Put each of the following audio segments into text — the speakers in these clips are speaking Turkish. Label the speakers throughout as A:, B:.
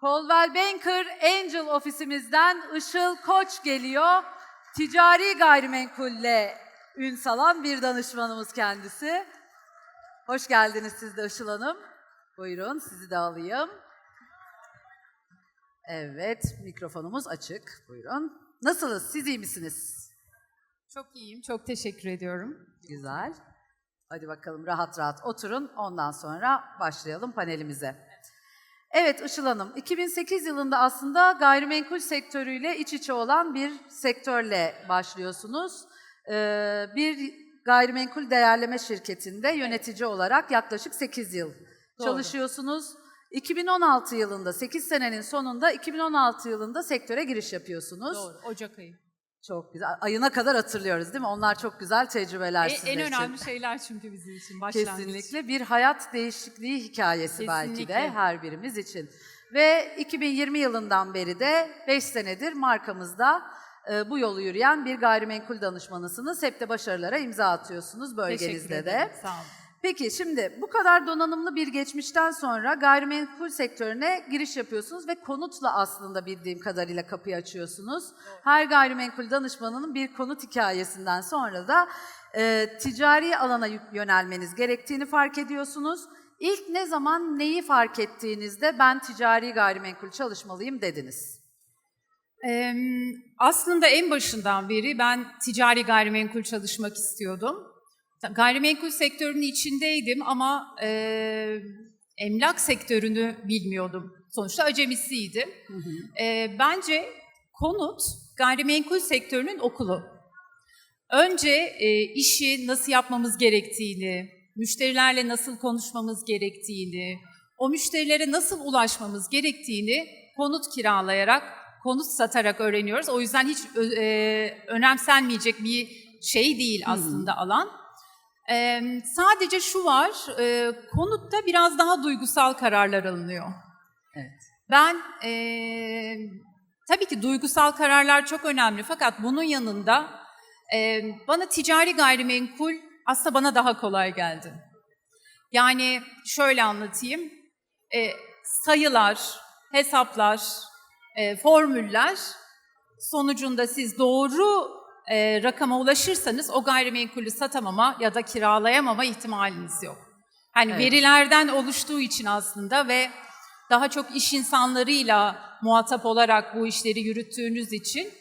A: Coldwell Banker Angel ofisimizden Işıl Koç geliyor. Ticari gayrimenkulle ün salan bir danışmanımız kendisi. Hoş geldiniz siz de Işıl Hanım. Buyurun sizi de alayım. Evet, mikrofonumuz açık. Buyurun. Nasılsınız? Siz iyi misiniz?
B: Çok iyiyim, çok teşekkür ediyorum.
A: Güzel. Hadi bakalım rahat rahat oturun. Ondan sonra başlayalım panelimize. Evet Işıl Hanım, 2008 yılında aslında gayrimenkul sektörüyle iç içe olan bir sektörle başlıyorsunuz. Ee, bir gayrimenkul değerleme şirketinde yönetici olarak yaklaşık 8 yıl
B: Doğru.
A: çalışıyorsunuz. 2016 yılında, 8 senenin sonunda 2016 yılında sektöre giriş yapıyorsunuz.
B: Doğru, Ocak ayı.
A: Çok güzel. Ayına kadar hatırlıyoruz değil mi? Onlar çok güzel tecrübeler
B: E,
A: sizler
B: en
A: için.
B: önemli şeyler çünkü bizim için başlangıç.
A: Kesinlikle bir hayat değişikliği hikayesi belki de
B: Kesinlikle.
A: her birimiz için. Ve 2020 yılından beri de 5 senedir markamızda e, bu yolu yürüyen bir gayrimenkul danışmanısınız. Hep de başarılara imza atıyorsunuz
B: Teşekkür
A: bölgenizde
B: ederim,
A: de.
B: Sağ olun.
A: Peki şimdi bu kadar donanımlı bir geçmişten sonra gayrimenkul sektörüne giriş yapıyorsunuz ve konutla aslında bildiğim kadarıyla kapıyı açıyorsunuz. Her gayrimenkul danışmanının bir konut hikayesinden sonra da e, ticari alana yönelmeniz gerektiğini fark ediyorsunuz. İlk ne zaman neyi fark ettiğinizde ben ticari gayrimenkul çalışmalıyım dediniz?
B: Ee, aslında en başından beri ben ticari gayrimenkul çalışmak istiyordum. Gayrimenkul sektörünün içindeydim ama e, emlak sektörünü bilmiyordum. Sonuçta acemisiydim. E, bence konut gayrimenkul sektörünün okulu. Önce e, işi nasıl yapmamız gerektiğini, müşterilerle nasıl konuşmamız gerektiğini, o müşterilere nasıl ulaşmamız gerektiğini konut kiralayarak, konut satarak öğreniyoruz. O yüzden hiç e, önemsenmeyecek bir şey değil aslında alan. E, sadece şu var, e, konutta biraz daha duygusal kararlar alınıyor.
A: Evet.
B: Ben e, tabii ki duygusal kararlar çok önemli fakat bunun yanında e, bana ticari gayrimenkul aslında bana daha kolay geldi. Yani şöyle anlatayım, e, sayılar, hesaplar, e, formüller sonucunda siz doğru e, rakama ulaşırsanız o gayrimenkulü satamama ya da kiralayamama ihtimaliniz yok. Hani
A: Evet.
B: verilerden oluştuğu için aslında ve daha çok iş insanlarıyla muhatap olarak bu işleri yürüttüğünüz için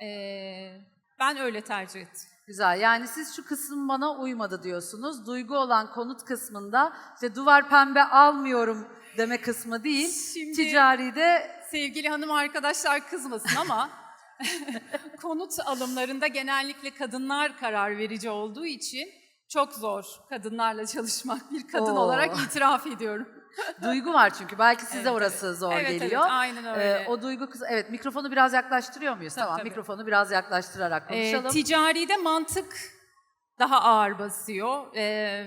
B: eee, ben öyle tercih ettim.
A: Güzel. Yani siz şu kısım bana uymadı diyorsunuz. Duygu olan konut kısmında işte duvar pembe almıyorum deme kısmı değil.
B: Şimdi-
A: Ticari de
B: Sevgili hanım arkadaşlar kızmasın ama konut alımlarında genellikle kadınlar karar verici olduğu için çok zor kadınlarla çalışmak bir kadın
A: Oo.
B: olarak itiraf ediyorum.
A: duygu var çünkü. Belki size
B: Evet,
A: orası zor
B: Evet,
A: geliyor.
B: Evet, aynen öyle.
A: Ee, o duygu kız evet mikrofonu biraz yaklaştırıyor muyuz?
B: Tabii,
A: tamam
B: tabii.
A: mikrofonu biraz yaklaştırarak
B: Ee,
A: konuşalım.
B: ticaride mantık daha ağır basıyor. Ee,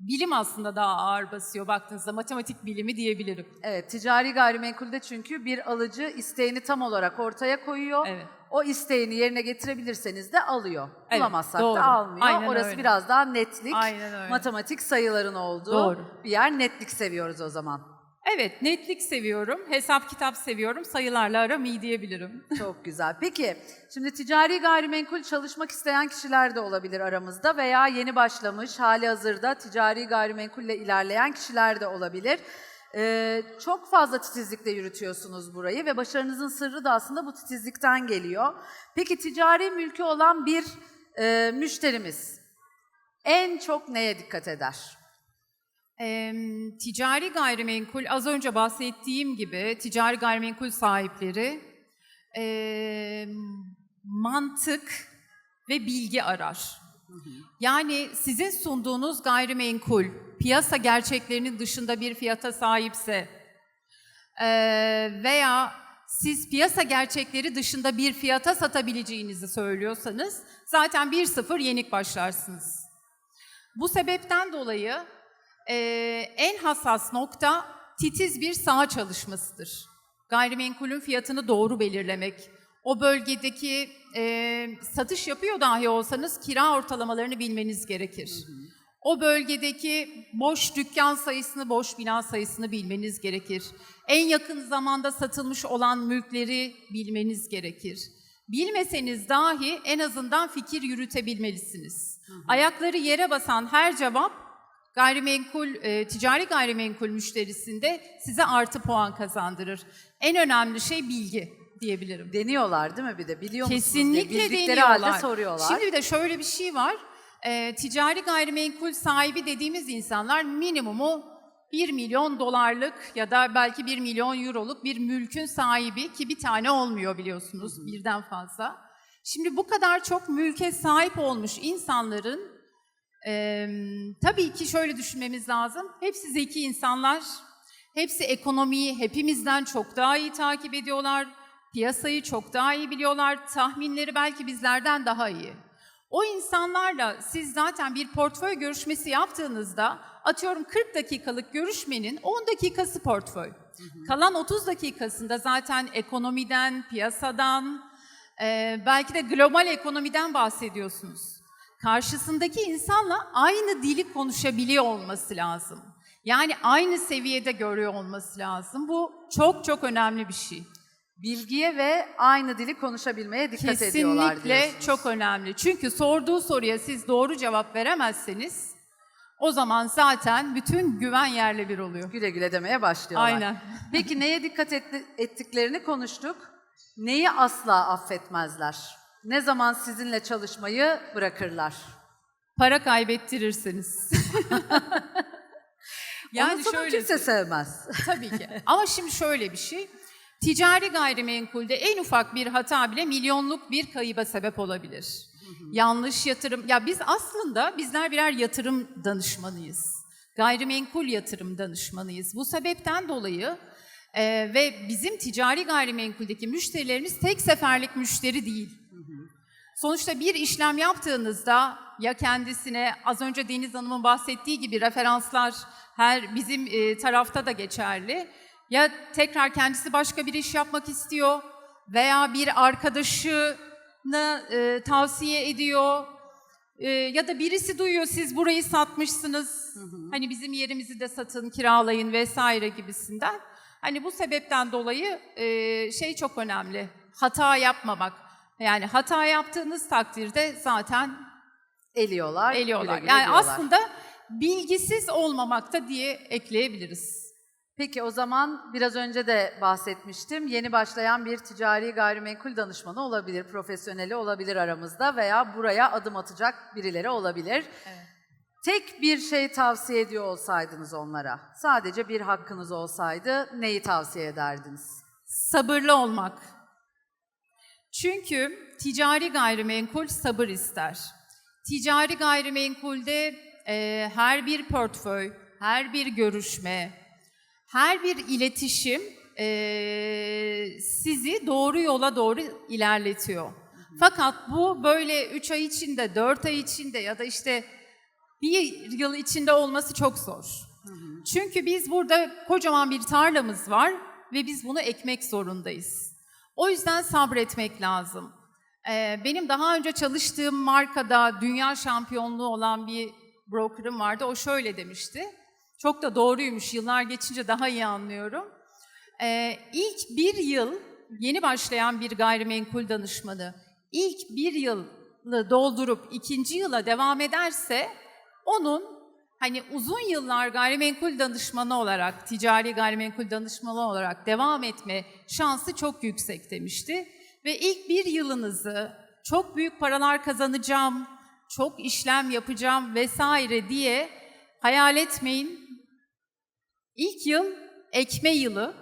B: bilim aslında daha ağır basıyor baktığınızda. Matematik bilimi diyebilirim.
A: evet ticari gayrimenkulde çünkü bir alıcı isteğini tam olarak ortaya koyuyor.
B: Evet.
A: O isteğini yerine getirebilirseniz de alıyor.
B: Evet,
A: Bulamazsak
B: doğru.
A: da almıyor.
B: Aynen
A: Orası
B: öyle.
A: biraz daha netlik,
B: Aynen öyle.
A: matematik sayıların olduğu
B: Doğru.
A: bir yer. Netlik seviyoruz o zaman.
B: Evet, netlik seviyorum, hesap kitap seviyorum, sayılarla aram iyi diyebilirim.
A: Çok güzel. Peki, şimdi ticari gayrimenkul çalışmak isteyen kişiler de olabilir aramızda veya yeni başlamış, hali hazırda ticari gayrimenkulle ilerleyen kişiler de olabilir. Ee, çok fazla titizlikle yürütüyorsunuz burayı ve başarınızın sırrı da aslında bu titizlikten geliyor. Peki ticari mülkü olan bir e, müşterimiz en çok neye dikkat eder?
B: Ee, ticari gayrimenkul, az önce bahsettiğim gibi ticari gayrimenkul sahipleri ee, mantık ve bilgi arar. Yani sizin sunduğunuz gayrimenkul piyasa gerçeklerinin dışında bir fiyata sahipse ee, veya siz piyasa gerçekleri dışında bir fiyata satabileceğinizi söylüyorsanız zaten 1-0 yenik başlarsınız. Bu sebepten dolayı e, en hassas nokta titiz bir saha çalışmasıdır. Gayrimenkulün fiyatını doğru belirlemek, o bölgedeki e, satış yapıyor dahi olsanız kira ortalamalarını bilmeniz gerekir. O bölgedeki boş dükkan sayısını, boş bina sayısını bilmeniz gerekir. En yakın zamanda satılmış olan mülkleri bilmeniz gerekir. Bilmeseniz dahi en azından fikir yürütebilmelisiniz. Ayakları yere basan her cevap gayrimenkul, e, ticari gayrimenkul müşterisinde size artı puan kazandırır. En önemli şey bilgi diyebilirim.
A: Deniyorlar değil mi bir de? Biliyor musunuz diye
B: Kesinlikle
A: bildikleri
B: deniyorlar.
A: halde soruyorlar.
B: Şimdi bir de şöyle bir şey var. Ee, ticari gayrimenkul sahibi dediğimiz insanlar minimumu 1 milyon dolarlık ya da belki 1 milyon euroluk bir mülkün sahibi ki bir tane olmuyor biliyorsunuz birden fazla. Şimdi bu kadar çok mülke sahip olmuş insanların e, tabii ki şöyle düşünmemiz lazım. Hepsi zeki insanlar. Hepsi ekonomiyi hepimizden çok daha iyi takip ediyorlar. Piyasayı çok daha iyi biliyorlar. Tahminleri belki bizlerden daha iyi. O insanlarla siz zaten bir portföy görüşmesi yaptığınızda atıyorum 40 dakikalık görüşmenin 10 dakikası portföy. Kalan 30 dakikasında zaten ekonomiden, piyasadan, e, belki de global ekonomiden bahsediyorsunuz. Karşısındaki insanla aynı dili konuşabiliyor olması lazım. Yani aynı seviyede görüyor olması lazım. Bu çok çok önemli bir şey.
A: Bilgiye ve aynı dili konuşabilmeye dikkat ediyorlar
B: Kesinlikle
A: diyorsunuz.
B: çok önemli. Çünkü sorduğu soruya siz doğru cevap veremezseniz o zaman zaten bütün güven yerle bir oluyor.
A: Güle güle demeye başlıyorlar.
B: Aynen.
A: Peki neye dikkat etti- ettiklerini konuştuk. Neyi asla affetmezler? Ne zaman sizinle çalışmayı bırakırlar?
B: Para kaybettirirseniz.
A: Yani Onu
B: şöyle
A: kimse sevmez.
B: Tabii ki. Ama şimdi şöyle bir şey. Ticari gayrimenkulde en ufak bir hata bile milyonluk bir kayıba sebep olabilir. Yanlış yatırım. Ya biz aslında bizler birer yatırım danışmanıyız. Gayrimenkul yatırım danışmanıyız. Bu sebepten dolayı e, ve bizim ticari gayrimenkuldeki müşterilerimiz tek seferlik müşteri değil. Sonuçta bir işlem yaptığınızda ya kendisine az önce Deniz Hanım'ın bahsettiği gibi referanslar her bizim e, tarafta da geçerli. Ya tekrar kendisi başka bir iş yapmak istiyor veya bir arkadaşını e, tavsiye ediyor. E, ya da birisi duyuyor siz burayı satmışsınız. Hani bizim yerimizi de satın, kiralayın vesaire gibisinden. Hani bu sebepten dolayı e, şey çok önemli. Hata yapmamak. Yani hata yaptığınız takdirde zaten
A: Eliyorlar.
B: eliyorlar.
A: güle güle
B: yani
A: diyorlar.
B: aslında bilgisiz olmamakta diye ekleyebiliriz.
A: Peki o zaman biraz önce de bahsetmiştim. Yeni başlayan bir ticari gayrimenkul danışmanı olabilir, profesyoneli olabilir aramızda veya buraya adım atacak birileri olabilir. Tek bir şey tavsiye ediyor olsaydınız onlara, sadece bir hakkınız olsaydı neyi tavsiye ederdiniz?
B: Sabırlı olmak. Çünkü ticari gayrimenkul sabır ister. Ticari gayrimenkulde e, her bir portföy, her bir görüşme, her bir iletişim e, sizi doğru yola doğru ilerletiyor. Fakat bu böyle 3 ay içinde, 4 ay içinde ya da işte bir yıl içinde olması çok zor. Çünkü biz burada kocaman bir tarlamız var ve biz bunu ekmek zorundayız. O yüzden sabretmek lazım. Ee, benim daha önce çalıştığım markada dünya şampiyonluğu olan bir broker'ım vardı. O şöyle demişti. Çok da doğruymuş. Yıllar geçince daha iyi anlıyorum. Ee, ilk bir yıl yeni başlayan bir gayrimenkul danışmanı ilk bir yılı doldurup ikinci yıla devam ederse onun hani uzun yıllar gayrimenkul danışmanı olarak, ticari gayrimenkul danışmanı olarak devam etme şansı çok yüksek demişti. Ve ilk bir yılınızı çok büyük paralar kazanacağım, çok işlem yapacağım vesaire diye hayal etmeyin. İlk yıl ekme yılı,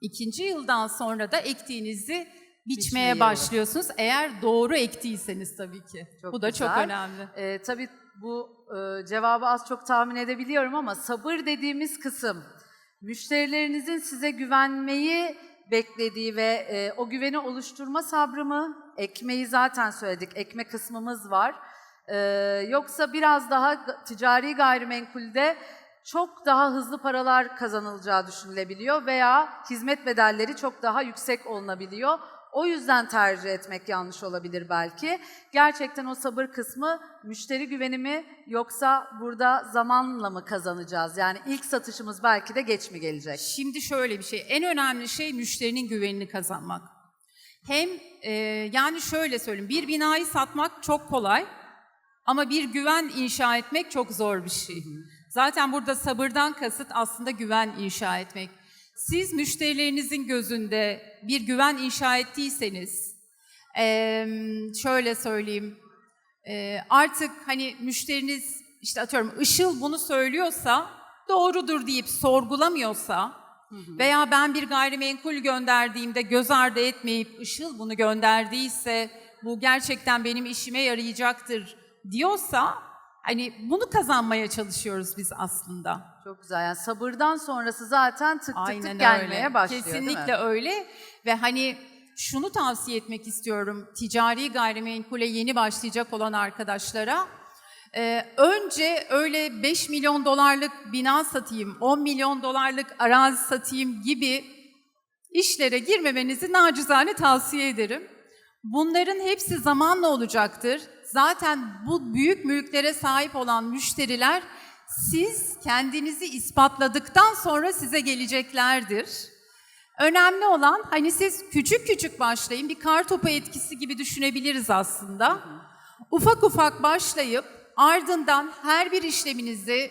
B: ikinci yıldan sonra da ektiğinizi
A: Biçme
B: biçmeye başlıyorsunuz. Eğer doğru ektiyseniz tabii ki.
A: Çok
B: Bu da çok
A: güzel.
B: önemli.
A: Ee, tabii bu e, cevabı az çok tahmin edebiliyorum ama sabır dediğimiz kısım müşterilerinizin size güvenmeyi beklediği ve e, o güveni oluşturma sabrı mı? Ekmeği zaten söyledik, ekme kısmımız var. Ee, yoksa biraz daha ticari gayrimenkulde çok daha hızlı paralar kazanılacağı düşünülebiliyor veya hizmet bedelleri çok daha yüksek olunabiliyor. O yüzden tercih etmek yanlış olabilir belki. Gerçekten o sabır kısmı müşteri güveni mi yoksa burada zamanla mı kazanacağız? Yani ilk satışımız belki de geç mi gelecek?
B: Şimdi şöyle bir şey, en önemli şey müşterinin güvenini kazanmak. Hem e, yani şöyle söyleyeyim, bir binayı satmak çok kolay ama bir güven inşa etmek çok zor bir şey. Zaten burada sabırdan kasıt aslında güven inşa etmek. Siz müşterilerinizin gözünde bir güven inşa ettiyseniz, şöyle söyleyeyim, artık hani müşteriniz işte atıyorum Işıl bunu söylüyorsa doğrudur deyip sorgulamıyorsa veya ben bir gayrimenkul gönderdiğimde göz ardı etmeyip Işıl bunu gönderdiyse bu gerçekten benim işime yarayacaktır diyorsa hani bunu kazanmaya çalışıyoruz biz aslında.
A: Çok güzel. Yani sabırdan sonrası zaten tık tık
B: Aynen
A: tık gelmeye
B: öyle.
A: başlıyor değil mi?
B: Kesinlikle öyle ve hani şunu tavsiye etmek istiyorum ticari gayrimenkule yeni başlayacak olan arkadaşlara. Ee, önce öyle 5 milyon dolarlık bina satayım, 10 milyon dolarlık arazi satayım gibi işlere girmemenizi nacizane tavsiye ederim. Bunların hepsi zamanla olacaktır. Zaten bu büyük mülklere sahip olan müşteriler siz kendinizi ispatladıktan sonra size geleceklerdir. Önemli olan hani siz küçük küçük başlayın bir kar topu etkisi gibi düşünebiliriz aslında. Ufak ufak başlayıp ardından her bir işleminizi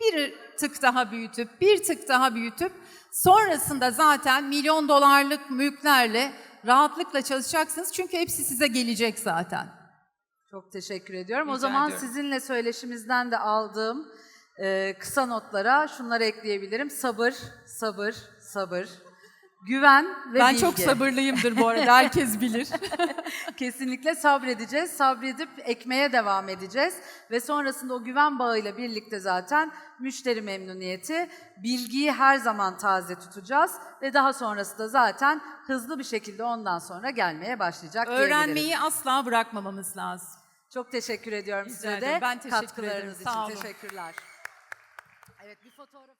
B: bir tık daha büyütüp bir tık daha büyütüp sonrasında zaten milyon dolarlık mülklerle rahatlıkla çalışacaksınız. Çünkü hepsi size gelecek zaten.
A: Çok teşekkür ediyorum. o
B: Rica
A: zaman
B: ediyorum.
A: sizinle söyleşimizden de aldığım e, kısa notlara şunları ekleyebilirim. Sabır, sabır, sabır. Güven ve
B: ben
A: bilgi.
B: çok sabırlıyımdır bu arada herkes bilir.
A: Kesinlikle sabredeceğiz. Sabredip ekmeye devam edeceğiz. Ve sonrasında o güven bağıyla birlikte zaten müşteri memnuniyeti, bilgiyi her zaman taze tutacağız. Ve daha sonrası da zaten hızlı bir şekilde ondan sonra gelmeye başlayacak.
B: Öğrenmeyi asla bırakmamamız lazım.
A: Çok teşekkür ediyorum
B: Rica
A: size
B: ederim.
A: de
B: Ben teşekkür
A: katkılarınız
B: ederim.
A: için.
B: Sağ olun.
A: Teşekkürler. Evet bir fotoğraf